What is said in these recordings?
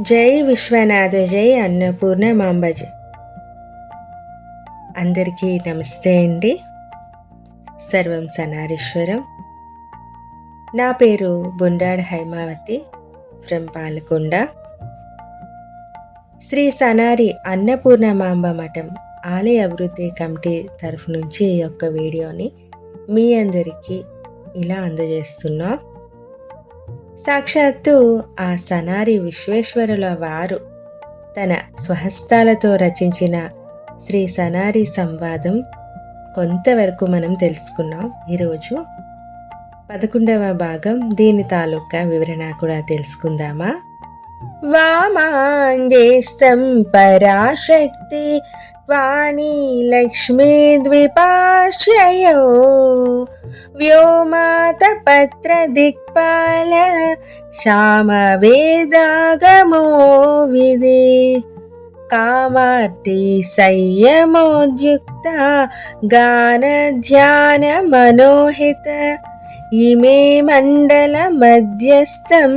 జై విశ్వనాథ జై అన్నపూర్ణ మాంబజ్. అందరికీ నమస్తే అండి. సర్వం సనారీశ్వరం. నా పేరు బుండాడ్ హైమావతి ఫ్రమ్ పాలకొండ. శ్రీ సనారి అన్నపూర్ణ మాంబ మఠం ఆలయ అభివృద్ధి కమిటీ తరఫు నుంచి ఈ యొక్క వీడియోని మీ అందరికీ ఇలా అందజేస్తున్నాం. సాక్షాత్తు ఆ సనారి విశ్వేశ్వరుల వారు తన స్వహస్తాలతో రచించిన శ్రీ సనారి సంవాదం కొంతవరకు మనం తెలుసుకున్నాం. ఈరోజు పదకొండవ భాగం. దీని తాలూకా వివరణ కూడా తెలుసుకుందామా? వామాంగేస్తం పరాశక్తి వాణి లక్ష్మీ ద్విపాశ్రయో व्योमातपत्रदिक्पाल श्यामवेदागमो विदे कामार्ति संयमोद्युक्ता गानध्यानमनोहित। इमे मण्डलमध्यस्थं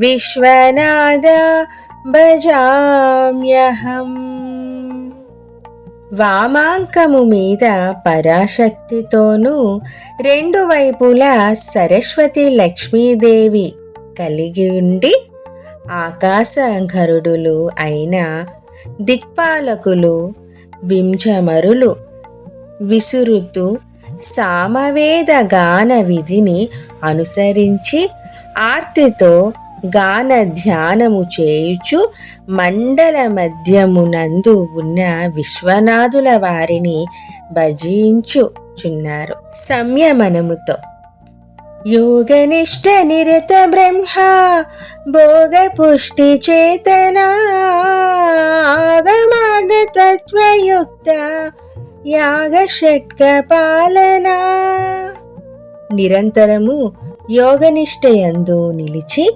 विश्वनाद भजाम्यहम् వామాంకము మీద పరాశక్తితోనూ రెండు వైపులా సరస్వతి లక్ష్మీదేవి కలిగి ఉండి ఆకాశ గరుడులు అయిన దిక్పాలకులు వింజమరులు విసురుతూ సామవేద గాన విధిని అనుసరించి ఆర్తితో గాన ధ్యానము చేయుచు మండల మధ్యమునందు ఉన్న విశ్వనాథుల వారిని భజించుచున్నారు. సంయమనముతో యోగనిష్ట నిరత బ్రహ్మ భోగ పుష్టి చేతన ఆగమార్గ తత్వయుక్త యాగ షట్క పాలన. నిరంతరము యోగనిష్టయందు నిలిచి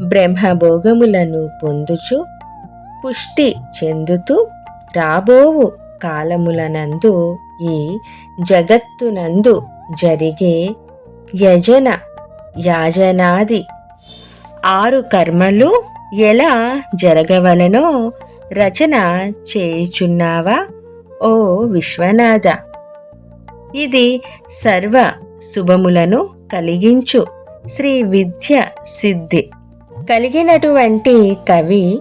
బ్రహ్మభోగములను పొందుచు పుష్టి చెందుతూ రాబోవు కాలములనందు ఈ జగత్తునందు జరిగే యజన యాజనాది ఆరు కర్మలు ఎలా జరగవలనో రచన చేయుచున్నావా ఓ విశ్వనాథ? ఇది సర్వ శుభములను కలిగించు శ్రీ విద్య సిద్ధి. కలిగినటువంటి కవి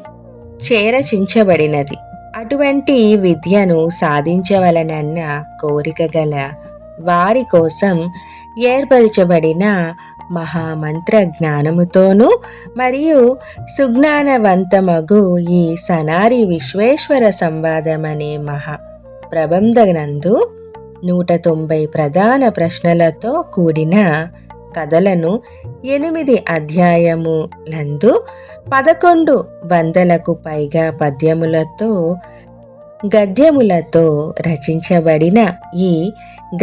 చేరచించబడినది. అటువంటి విద్యను సాధించవలనన్న కోరిక గల వారి కోసం ఏర్పరచబడిన మహామంత్ర జ్ఞానముతోనూ మరియు సుజ్ఞానవంతమగు ఈ సనారి విశ్వేశ్వర సంవాదమనే మహా ప్రబంధనందు నూట తొంభై ప్రధాన ప్రశ్నలతో కూడిన కథలను ఎనిమిది అధ్యాయములందు పదకొండు వందలకు పైగా పద్యములతో గద్యములతో రచించబడిన ఈ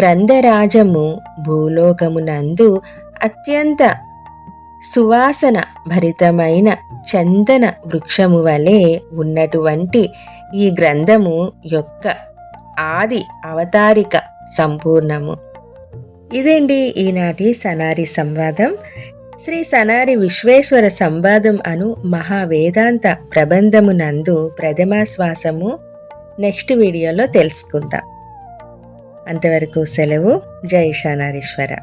గ్రంథరాజము భూలోకమునందు అత్యంత సువాసన భరితమైన చందన వృక్షము వలె ఉన్నటువంటి ఈ గ్రంథము యొక్క ఆది అవతారిక సంపూర్ణము. ఇదేంటి? ఈనాటి సనారి సంవాదం. శ్రీ సనారి విశ్వేశ్వర సంవాదం అను మహావేదాంత ప్రబంధమునందు ప్రథమాశ్వాసము నెక్స్ట్ వీడియోలో తెలుసుకుందాం. అంతవరకు సెలవు. జై సనారీశ్వర.